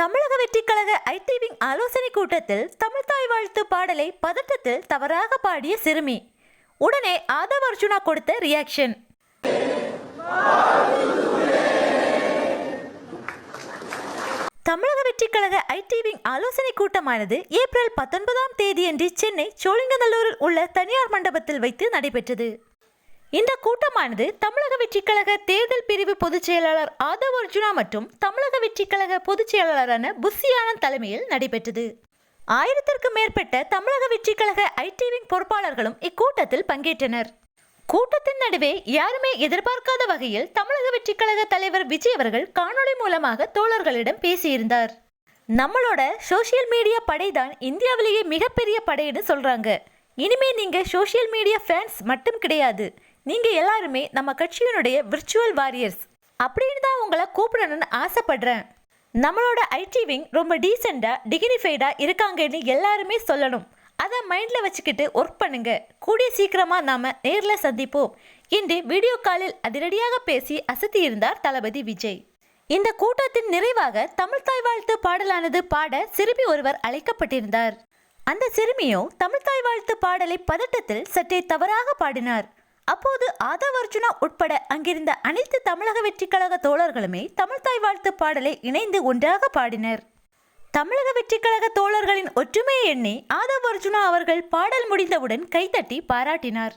தமிழக வெற்றிக்கழக IT wing ஆலோசனை கூட்டத்தில் தமிழ்தாய் வாழ்த்து பாடலை பதட்டத்தில் தவறாக பாடிய சிறுமி. உடனே ஆதவ் அர்ஜுனா கொடுத்த ரியாக்ஷன் தமிழக வெற்றிக்கழக ஐடி விங் ஆலோசனை கூட்டமானது ஏப்ரல் பத்தொன்பதாம் தேதியன்று சென்னை சோழிங்கநல்லூரில் உள்ள தனியார் மண்டபத்தில் வைத்து நடைபெற்றது. இந்த கூட்டமானது தமிழக வெற்றிக்கழக தேர்தல் பிரிவு பொதுச் செயலாளர் ஆதவ் அர்ஜுனா மற்றும் தமிழக வெற்றிக்கழக பொதுச்செயலாளரான பொதுச் செயலாளரான தலைமையில் நடைபெற்றது. ஆயிரத்திற்கும் மேற்பட்ட தமிழக வெற்றிக்கழக ஐடிவிங் பொறுப்பாளர்களும் இக்கூட்டத்தில் பங்கேற்றனர். கூட்டத்தின் நடுவே யாருமே எதிர்பார்க்காத வகையில் தமிழக வெற்றிக்கழக தலைவர் விஜய் அவர்கள் காணொளி மூலமாக தோழர்களிடம் பேசியிருந்தார். நம்மளோட சோஷியல் மீடியா படை தான் இந்தியாவிலேயே மிகப்பெரிய படைன்னு சொல்றாங்க. இனிமே நீங்க சோஷியல் மீடியா ஃபேன்ஸ் மட்டும் கிடையாது. நீங்கள் எல்லாருமே நம்ம கட்சியினுடைய விர்ச்சுவல் வாரியர்ஸ் அப்படின்னு தான் உங்களை கூப்பிடணும்னு ஆசைப்படுறேன். நம்மளோட ஐடி விங் ரொம்ப டீசெண்டாக டிகினிஃபைடாக இருக்காங்கன்னு எல்லாருமே சொல்லணும். அதை மைண்டில் வச்சுக்கிட்டு ஒர்க் பண்ணுங்க. கூடிய சீக்கிரமாக நாம் நேரில் சந்திப்போம். என்று வீடியோ காலில் அதிரடியாக பேசி அசத்தியிருந்தார் தளபதி விஜய். இந்த கூட்டத்தின் நிறைவாக தமிழ்தாய் வாழ்த்து பாடலானது பாட சிறுமி ஒருவர் அழைக்கப்பட்டிருந்தார். அந்த சிறுமியோ தமிழ்தாய் வாழ்த்து பாடலை பதட்டத்தில் சற்றே தவறாக பாடினார். அப்போது ஆதவர்ஜுனா உட்பட அங்கிருந்த அனைத்து தமிழக வெற்றிக் கழக தோழர்களுமே தமிழ்தாய் வாழ்த்து பாடலை இணைந்து ஒன்றாக பாடினர். தமிழக வெற்றிக் கழக தோழர்களின் ஒற்றுமையை எண்ணி ஆதவ் அர்ஜுனா அவர்கள் பாடல் முடிந்தவுடன் கைத்தட்டி பாராட்டினார்.